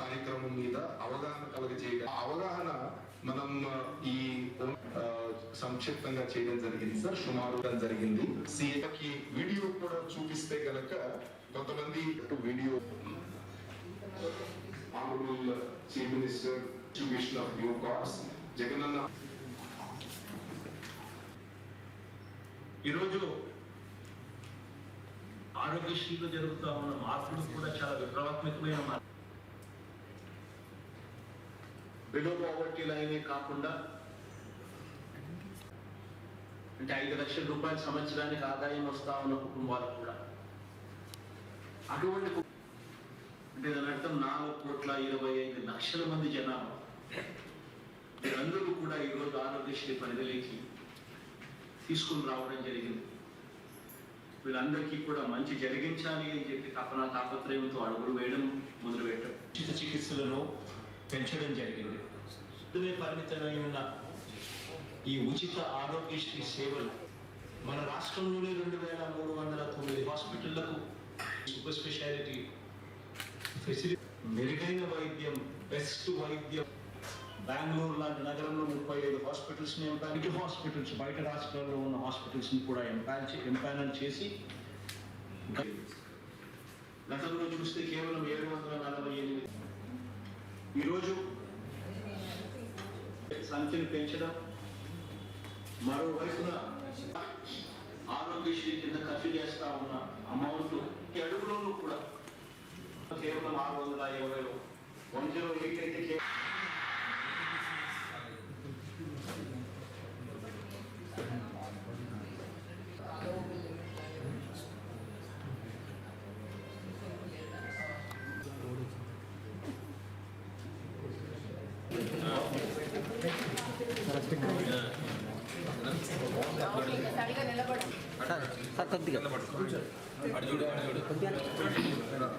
కార్యక్రమం మీద అవగాహన కలగజేయడం ఆ అవగాహన మనం ఈ సంక్షిప్తంగా చేయడం జరిగింది సార్. సుమారు జరిగింది. సీఎంకి వీడియో కూడా చూపిస్తే గనక కొంతమంది video Honorable Chief Minister, distribution of new cards, జగనన్న. ఈరోజు ఆరోగ్యశ్రీలో జరుగుతూ ఉన్న మార్పులు కూడా చాలా విప్లవాత్మకమైన మార్పు బిలో పావర్టీ లైనే కాకుండా అంటే ఐదు లక్షల రూపాయల సంవత్సరానికి ఆదాయం వస్తా ఉన్న కుటుంబాలకు కూడా. అటువంటి అంటే దాని అర్థం నాలుగు కోట్ల ఇరవై ఐదు లక్షల మంది జనాభా. వీరందరూ కూడా ఈరోజు ఆరోగ్యశ్రీ పరిధిలోకి తీసుకుని రావడం జరిగింది. వీళ్ళందరికీ కూడా మంచి జరిగించాలి అని చెప్పి తపన తాపత్రయంతో అడుగులు వేయడం మొదలు పెట్టడం చికిత్సలను పెంచడం జరిగింది. ఇదే పరిమితమై ఉన్న ఈ ఉచిత ఆరోగ్యశ్రీ సేవలు మన రాష్ట్రంలోనే రెండు వేల మూడు వందల తొమ్మిది హాస్పిటళ్ళకు సూపర్ స్పెషాలిటీ ఫెసిలిటీ మెరుగైన వైద్యం బెస్ట్ వైద్యం. బెంగళూరు లాంటి నగరంలో ముప్పై ఐదు హాస్పిటల్స్ని ఎంపాన్ హాస్పిటల్స్ బయట రాష్ట్రాల్లో ఉన్న హాస్పిటల్స్ని కూడా ఎంపాన్ ఎంపానల్ చేసి గతంలో చూస్తే కేవలం ఏడు వందల నలభై ఎనిమిది ఈరోజు సంఖ్యను పెంచడం మరోవైపున ఆరోగ్యశ్రీ కింద ఖర్చు చేస్తా ఉన్న అమౌంట్ ఈ అడుగులోనూ కూడా కేవలం ఆరు వందల ఇరవై వన్ జీరో ఎయిట్ అయితే సార్ కొద్దిగా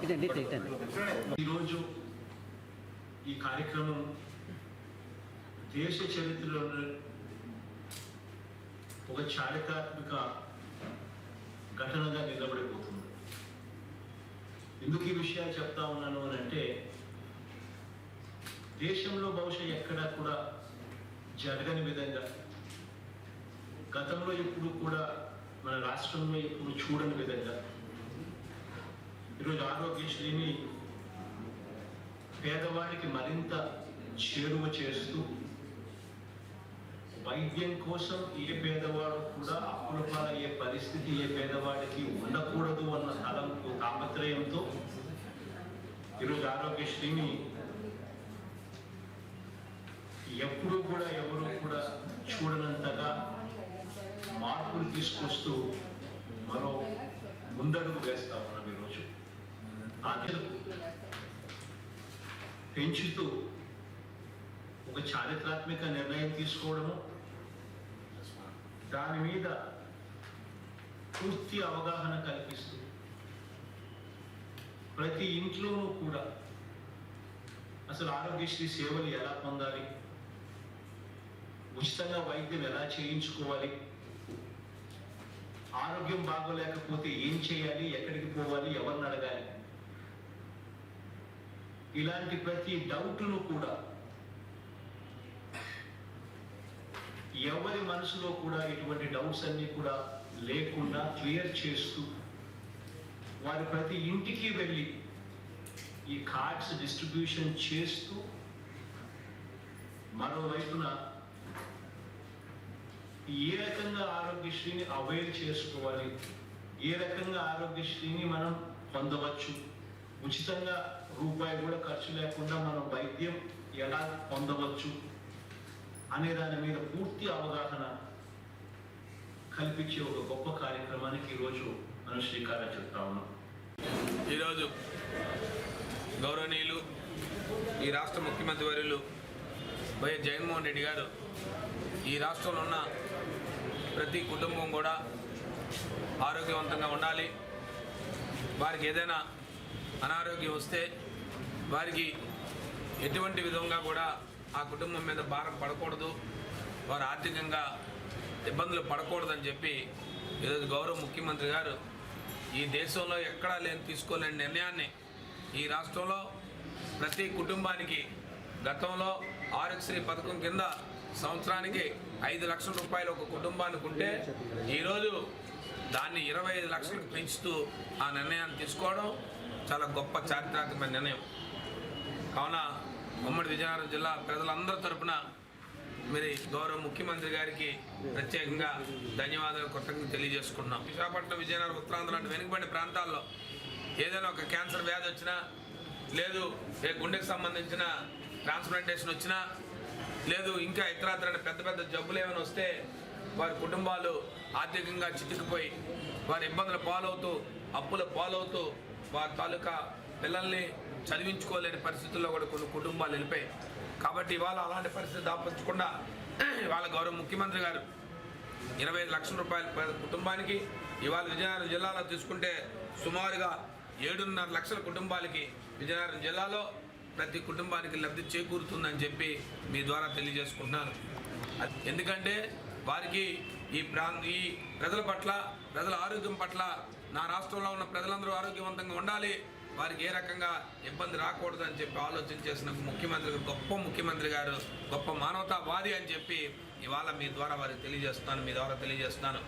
ఇటండి ఇటండి ఈరోజు ఈ కార్యక్రమం దేశ చరిత్రలో ఒక చారిత్రాత్మక ఘటనగా నిలబడిపోతుంది. ఎందుకు ఈ విషయాలు చెప్తా ఉన్నాను అని అంటే దేశంలో బహుశా ఎక్కడా కూడా జరగని విధంగా. గతంలో ఎప్పుడు కూడా మన రాష్ట్రంలో ఎప్పుడు చూడని విధంగా. ఈరోజు ఆరోగ్యశ్రీని పేదవాడికి మరింత చేరువ చేస్తూ వైద్యం కోసం ఏ పేదవాడు కూడా అప్పుల పాలయ్యే పరిస్థితి ఏ పేదవాడికి ఉండకూడదు అన్న తలంపు తాపత్రయంతో ఈరోజు ఆరోగ్యశ్రీని ఎప్పుడు కూడా ఎవరు కూడా చూడనంతగా మార్పులు తీసుకొస్తూ మరో ముందడుగు వేస్తా ఉన్నాం ఈరోజు. ఆ పెంచుతూ ఒక చారిత్రాత్మక నిర్ణయం తీసుకోవడము దాని మీద పూర్తి అవగాహన కల్పిస్తూ ప్రతి ఇంట్లోనూ కూడా అసలు ఆరోగ్యశ్రీ సేవలు ఎలా పొందాలి? ఉచితంగా వైద్యం ఎలా చేయించుకోవాలి? ఆరోగ్యం బాగోలేకపోతే ఏం చేయాలి? ఎక్కడికి పోవాలి? ఎవరిని అడగాలి? ఇలాంటి ప్రతి డౌట్ను కూడా ఎవరి మనసులో కూడా ఇటువంటి డౌట్స్ అన్ని కూడా లేకుండా క్లియర్ చేస్తూ వారి ప్రతి ఇంటికి వెళ్ళి ఈ కార్డ్స్ డిస్ట్రిబ్యూషన్ చేస్తూ మరోవైపున ఏ రకంగా ఆరోగ్యశ్రీని అవైల్ చేసుకోవాలి? ఏ రకంగా ఆరోగ్యశ్రీని మనం పొందవచ్చు? ఉచితంగా రూపాయి కూడా ఖర్చు లేకుండా మనం వైద్యం ఎలా పొందవచ్చు? అనే దాని మీద పూర్తి అవగాహన కల్పించే ఒక గొప్ప కార్యక్రమానికి ఈరోజు మనం శ్రీకారం చెప్తా ఉన్నాం. ఈరోజు గౌరవనీయులు ఈ రాష్ట్ర ముఖ్యమంత్రి వర్యులు వైఎస్ జగన్మోహన్ రెడ్డి గారు ఈ రాష్ట్రంలో ఉన్న ప్రతి కుటుంబం కూడా ఆరోగ్యవంతంగా ఉండాలి. వారికి ఏదైనా అనారోగ్యం వస్తే వారికి ఎటువంటి విధంగా కూడా ఆ కుటుంబం మీద భారం పడకూడదు. వారు ఆర్థికంగా ఇబ్బందులు పడకూడదని చెప్పి ఈరోజు గౌరవ ముఖ్యమంత్రి గారు ఈ దేశంలో ఎక్కడా లేని తీసుకోలేని నిర్ణయాన్ని ఈ రాష్ట్రంలో ప్రతి కుటుంబానికి గతంలో ఆరోగ్యశ్రీ పథకం కింద సంవత్సరానికి ఐదు లక్షల రూపాయలు ఒక కుటుంబానికి ఉంటే ఈరోజు దాన్ని ఇరవై ఐదు లక్షలకు పెంచుతూ ఆ నిర్ణయాన్ని తీసుకోవడం చాలా గొప్ప చారిత్రాత్మక నిర్ణయం. కావున ఉమ్మడి విజయనగరం జిల్లా ప్రజలందరి తరపున మరి గౌరవ ముఖ్యమంత్రి గారికి ప్రత్యేకంగా ధన్యవాదాలు కృతజ్ఞత తెలియజేసుకుంటున్నాం. విశాఖపట్నం విజయనగరం ఉత్తరాంధ్ర లాంటి వెనుకబడిన ప్రాంతాల్లో ఏదైనా ఒక క్యాన్సర్ వ్యాధి వచ్చినా లేదు ఏ గుండెకి సంబంధించిన ట్రాన్స్ప్లాంటేషన్ వచ్చినా లేదు ఇంకా ఇతరత్రైన పెద్ద పెద్ద జబ్బులు ఏమైనా వస్తే వారి కుటుంబాలు ఆర్థికంగా చితికిపోయి వారి ఇబ్బందులు పాలవుతూ అప్పుల పాలవుతూ వారి తాలూకా పిల్లల్ని చదివించుకోలేని పరిస్థితుల్లో కూడా కొన్ని కుటుంబాలు వెళ్ళిపోయాయి కాబట్టి ఇవాళ అలాంటి పరిస్థితి దాపించకుండా ఇవాళ గౌరవ ముఖ్యమంత్రి గారు ఇరవై ఐదు లక్షల రూపాయల కుటుంబానికి ఇవాళ విజయనగరం జిల్లాలో తీసుకుంటే సుమారుగా ఏడున్నర లక్షల కుటుంబాలకి విజయనగరం జిల్లాలో ప్రతి కుటుంబానికి లబ్ధి చేకూరుతుందని చెప్పి మీ ద్వారా తెలియజేసుకుంటున్నాను. ఎందుకంటే వారికి ఈ ప్రా ఈ ప్రజల పట్ల ప్రజల ఆరోగ్యం పట్ల నా రాష్ట్రంలో ఉన్న ప్రజలందరూ ఆరోగ్యవంతంగా ఉండాలి. వారికి ఏ రకంగా ఇబ్బంది రాకూడదు అని చెప్పి ఆలోచన చేసిన ముఖ్యమంత్రి గొప్ప ముఖ్యమంత్రి గారు గొప్ప మానవతావాది అని చెప్పి ఇవాళ మీ ద్వారా వారికి తెలియజేస్తున్నాను మీ ద్వారా తెలియజేస్తున్నాను.